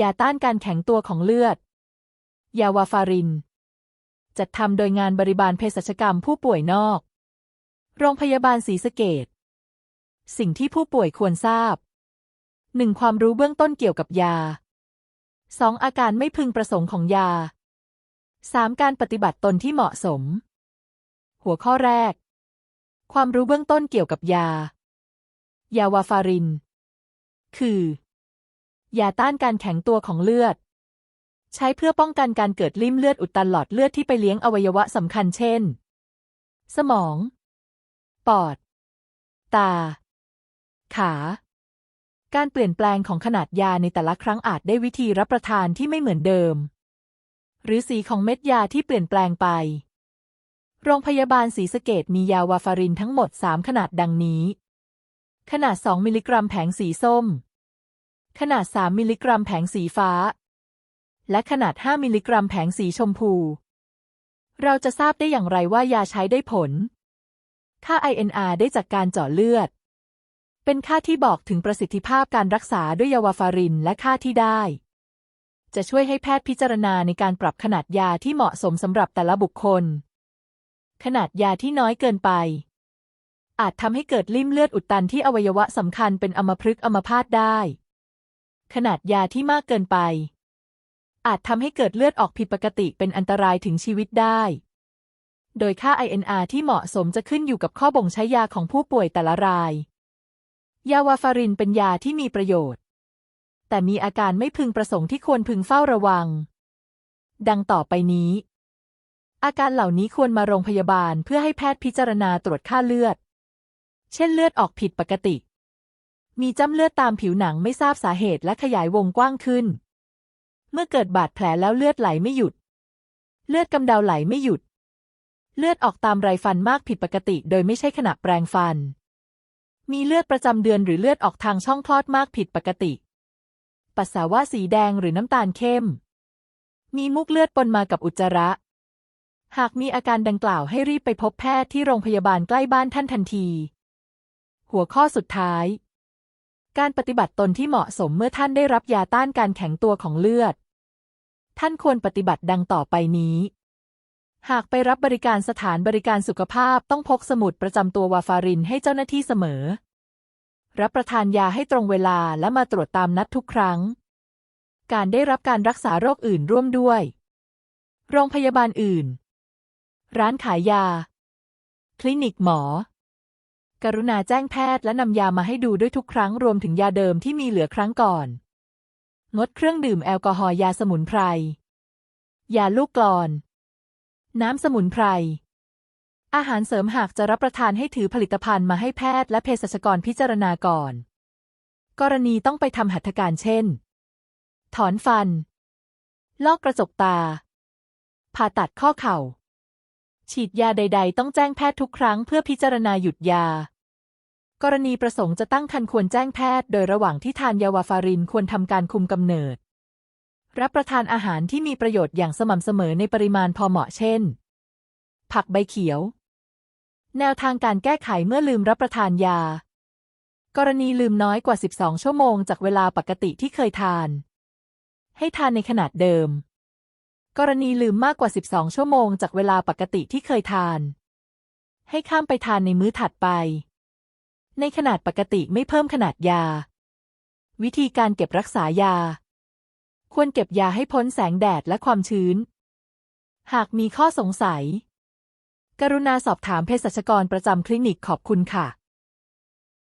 ยาต้านการแข็งตัวของเลือด ยาวาฟาริน จัดทำโดยงานบริบาลเภสัชกรรมผู้ป่วยนอก โรงพยาบาลศรีสะเกดสิ่งที่ผู้ป่วยควรทราบ 1. ความรู้เบื้องต้นเกี่ยวกับยา 2. อาการไม่พึงประสงค์ของยา 3. การปฏิบัติตนที่เหมาะสม หัวข้อแรก ความรู้เบื้องต้นเกี่ยวกับยา ยาวาฟาริน คือ ยาต้านการแข็งตัวของเลือด ใช้เพื่อป้องกันการเกิดลิ่มเลือดอุดตันหลอดเลือดที่ไปเลี้ยงอวัยวะสำคัญเช่น สมอง ปอด ตา ขา การเปลี่ยนแปลงของขนาดยาในแต่ละครั้งอาจได้วิธีรับประทานที่ไม่เหมือนเดิม หรือสีของเม็ดยาที่เปลี่ยนแปลงไป โรงพยาบาลศรีสะเกดมียาวาฟารินทั้งหมด 3 ขนาดดังนี้ ขนาด 2 มิลลิกรัมแผงสีส้ม ขนาด 3 มิลลิกรัมแผงสีฟ้า และขนาด 5 มิลลิกรัมแผงสีชมพู เราจะทราบได้อย่างไรว่ายาใช้ได้ผล ค่า INR ได้จากการเจาะเลือด เป็นค่าที่บอกถึงประสิทธิภาพการรักษาด้วยยาวาฟารินและค่าที่ได้ จะช่วยให้แพทย์พิจารณาในการปรับขนาดยาที่เหมาะสมสำหรับแต่ละบุคคล ขนาดยาที่น้อยเกินไปอาจทำให้เกิดลิ่มเลือดอุดตันที่อวัยวะสำคัญเป็นอมพฤกษ์อมพาตได้ ขนาดยาที่มากเกินไป อาจทำให้เกิดเลือดออกผิดปกติเป็นอันตรายถึงชีวิตได้ โดยค่า INR ที่เหมาะสมจะขึ้นอยู่กับข้อบ่งใช้ยาของผู้ป่วยแต่ละราย ยาวาฟารินเป็นยาที่มีประโยชน์ แต่มีอาการไม่พึงประสงค์ที่ควรพึงเฝ้าระวัง ดังต่อไปนี้ อาการเหล่านี้ควรมาโรงพยาบาลเพื่อให้แพทย์พิจารณาตรวจค่าเลือด เช่นเลือดออกผิดปกติ มีจ้ำเลือดตามผิวหนังไม่ทราบสาเหตุและขยายวงกว้างขึ้น เมื่อเกิดบาดแผลแล้วเลือดไหลไม่หยุด เลือดกำเดาไหลไม่หยุด เลือดออกตามไรฟันมากผิดปกติ โดยไม่ใช่ขณะแปรงฟัน มีเลือดประจำเดือนหรือเลือดออกทางช่องคลอดมากผิดปกติ ปัสสาวะสีแดงหรือน้ำตาลเข้ม มีมุกเลือดปนมากับอุจจาระ หากมีอาการดังกล่าวให้รีบไปพบแพทย์ที่โรงพยาบาลใกล้บ้านท่านทันที หัวข้อสุดท้าย การปฏิบัติตนที่เหมาะสมเมื่อท่านได้รับยาต้านการแข็งตัวของเลือด ท่านควรปฏิบัติดังต่อไปนี้ หากไปรับบริการสถานบริการสุขภาพต้องพกสมุดประจำตัววาฟารินให้เจ้าหน้าที่เสมอ รับประทานยาให้ตรงเวลาและมาตรวจตามนัดทุกครั้ง การได้รับการรักษาโรคอื่นร่วมด้วย โรงพยาบาลอื่น ร้านขายยา คลินิกหมอ กรุณาแจ้งแพทย์และนำยามาให้ดูด้วยทุกครั้งรวมถึงยาเดิมที่มีเหลือครั้งก่อน งดเครื่องดื่มแอลกอฮอล์ยาสมุนไพร ยาลูกกลอน น้ำสมุนไพร อาหารเสริมหากจะรับประทานให้ถือผลิตภัณฑ์มาให้แพทย์และเภสัชกรพิจารณาก่อน กรณีต้องไปทำหัตถการเช่น ถอนฟัน ลอกกระจกตา ผ่าตัดข้อเข่า ฉีดยาใด ๆ ต้องแจ้งแพทย์ทุกครั้งเพื่อพิจารณาหยุดยา กรณีประสงค์จะตั้งครรภ์ควรแจ้งแพทย์ โดยระหว่างที่ทานยาวาฟารินควรทำการคุมกำเนิด รับประทานอาหารที่มีประโยชน์อย่างสม่ำเสมอในปริมาณพอเหมาะเช่น ผักใบเขียว แนวทางการแก้ไขเมื่อลืมรับประทานยา กรณีลืมน้อยกว่า 12 ชั่วโมงจากเวลาปกติที่เคยทาน ให้ทานในขนาดเดิม กรณีลืมมากกว่า 12 ชั่วโมงจากเวลาปกติที่เคยทาน ให้ข้ามไปทานในมื้อถัดไป ในขนาดปกติไม่เพิ่มขนาดยา วิธีการเก็บรักษายา ควรเก็บยาให้พ้นแสงแดดและความชื้น หากมีข้อสงสัย กรุณาสอบถามเภสัชกรประจำคลินิกขอบคุณค่ะ